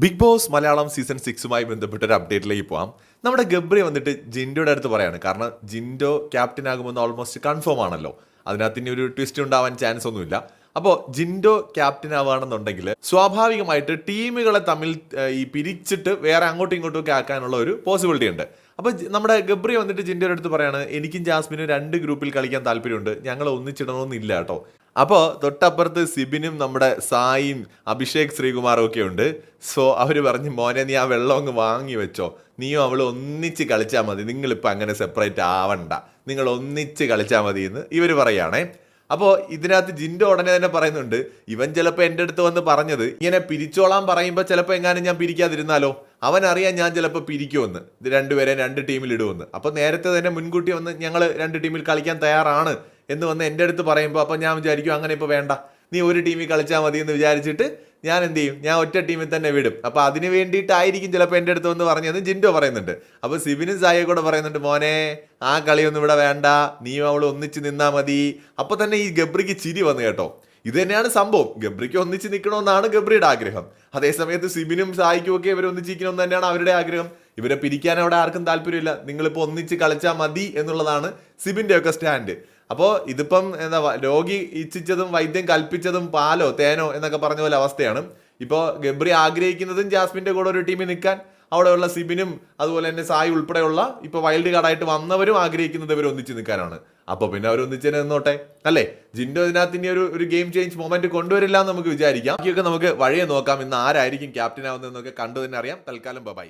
Big boss Malayalam season സിക്സുമായി ബന്ധപ്പെട്ട ഒരു അപ്ഡേറ്റിലേക്ക് പോവാം. നമ്മുടെ ഗബ്രി വന്നിട്ട് ജിൻഡോയുടെ അടുത്ത് പറയാണ്. കാരണം ജിൻഡോ ക്യാപ്റ്റൻ ആകുമെന്ന് ഓൾമോസ്റ്റ് കൺഫേം ആണല്ലോ. അതിനകത്ത് ഇനി ഒരു ട്വിസ്റ്റ് ഉണ്ടാവാൻ ചാൻസ് ഒന്നുമില്ല. അപ്പോൾ ജിൻഡോ ക്യാപ്റ്റൻ ആവുകയാണെന്നുണ്ടെങ്കിൽ സ്വാഭാവികമായിട്ട് ടീമുകളെ തമ്മിൽ ഈ പിരിച്ചിട്ട് വേറെ അങ്ങോട്ടും ഇങ്ങോട്ടും ഒക്കെ ആക്കാനുള്ള ഒരു പോസിബിലിറ്റി ഉണ്ട്. അപ്പോൾ നമ്മുടെ ഗബ്രി വന്നിട്ട് ജിൻഡോയുടെ അടുത്ത് പറയാണ് എനിക്കും ജാസ്മിനും രണ്ട് ഗ്രൂപ്പിൽ കളിക്കാൻ താല്പര്യമുണ്ട്. ഞങ്ങൾ ഒന്നിച്ചിടണമെന്നില്ല കേട്ടോ. അപ്പോൾ തൊട്ടപ്പുറത്ത് സിബിനും നമ്മുടെ സായിയും അഭിഷേക് ശ്രീകുമാറും ഒക്കെ ഉണ്ട്. സോ അവർ പറഞ്ഞ് മോനെ നീ ആ വെള്ളം അങ്ങ് വാങ്ങി വെച്ചോ. നീയും അവൾ ഒന്നിച്ച് കളിച്ചാൽ മതി. നിങ്ങളിപ്പോൾ അങ്ങനെ സെപ്പറേറ്റ് ആവണ്ട. നിങ്ങൾ ഒന്നിച്ച് കളിച്ചാൽ മതി എന്ന് ഇവർ പറയുകയാണേ അപ്പോൾ ഇതിനകത്ത് ജിൻഡോ ഉടനെ തന്നെ പറയുന്നുണ്ട് ഇവൻ ചിലപ്പോൾ എന്റെ അടുത്ത് വന്ന് പറഞ്ഞത് ഇങ്ങനെ പിരിച്ചോളാൻ പറയുമ്പോൾ ചിലപ്പോൾ എങ്ങാനും ഞാൻ പിരിക്കാതിരുന്നാലോ? അവൻ അറിയാൻ ഞാൻ ചിലപ്പോൾ പിരിക്കുമെന്ന്. രണ്ടുപേരെ രണ്ട് ടീമിൽ ഇടുമെന്ന്. അപ്പോൾ നേരത്തെ തന്നെ മുൻകൂട്ടി വന്ന് ഞങ്ങൾ രണ്ട് ടീമിൽ കളിക്കാൻ തയ്യാറാണ് എന്ന് വന്ന് എന്റെ അടുത്ത് പറയുമ്പോൾ അപ്പോൾ ഞാൻ വിചാരിക്കും അങ്ങനെ ഇപ്പോൾ വേണ്ട. നീ ഒരു ടീമിൽ കളിച്ചാൽ മതി എന്ന് വിചാരിച്ചിട്ട് ഞാൻ എന്ത് ചെയ്യും? ഞാൻ ഒറ്റ ടീമിൽ തന്നെ വിടും. അപ്പോൾ അതിന് വേണ്ടിയിട്ടായിരിക്കും ചിലപ്പോൾ എന്റെ അടുത്ത് വന്ന് പറഞ്ഞത് ജിൻഡോ പറയുന്നുണ്ട്. അപ്പോൾ സിബിനും സായെ കൂടെ പറയുന്നുണ്ട് മോനെ ആ കളിയൊന്നും ഇവിടെ വേണ്ട. നീ അവൾ ഒന്നിച്ച് നിന്നാൽ മതി. അപ്പോൾ തന്നെ ഈ ഗബ്രിക്ക് ചിരി വന്നു കേട്ടോ. ഇത് തന്നെയാണ് സംഭവം. ഗബ്രിക്ക് ഒന്നിച്ച് നിൽക്കണമെന്നാണ് ഗബ്രിയുടെ ആഗ്രഹം. അതേസമയത്ത് സിബിനും സായിക്കും ഒക്കെ ഇവർ ഒന്നിച്ചിരിക്കണമെന്ന് തന്നെയാണ് അവരുടെ ആഗ്രഹം. ഇവരെ പിരിക്കാൻ അവിടെ ആർക്കും താല്പര്യമില്ല. നിങ്ങളിപ്പോൾ ഒന്നിച്ച് കളിച്ചാൽ മതി എന്നുള്ളതാണ് സിബിന്റെ ഒക്കെ സ്റ്റാൻഡ്. അപ്പോൾ ഇതിപ്പം എന്താ രോഗി ഇച്ഛിച്ചതും വൈദ്യം കൽപ്പിച്ചതും പാലോ തേനോ എന്നൊക്കെ പറഞ്ഞ പോലെ അവസ്ഥയാണ്. ഇപ്പോൾ ഗബ്രി ആഗ്രഹിക്കുന്നതും ജാസ്മിന്റെ കൂടെ ഒരു ടീമിൽ നിൽക്കാൻ അവിടെയുള്ള സിബിനും അതുപോലെ തന്നെ സായി ഉൾപ്പെടെയുള്ള ഇപ്പോൾ വൈൽഡ് കാർഡായിട്ട് വന്നവരും ആഗ്രഹിക്കുന്നത് ഇവർ ഒന്നിച്ച് നിൽക്കാനാണ്. അപ്പോൾ പിന്നെ അവർ ഒന്നിച്ച് തന്നെ നിന്നോട്ടെ. അല്ലേ? ജിൻഡോ ഇതിനകത്ത് ഒരു ഒരു ഗെയിം ചേഞ്ച് മൊമെന്റ് കൊണ്ടുവരില്ല എന്ന് നമുക്ക് വിചാരിക്കാം. ബാക്കിയൊക്കെ നമുക്ക് വഴിയെ നോക്കാം. ഇന്ന് ആരായിരിക്കും ക്യാപ്റ്റൻ ആവുന്നതെന്നൊക്കെ കണ്ടു തന്നെ അറിയാം. തൽക്കാലം ബൈ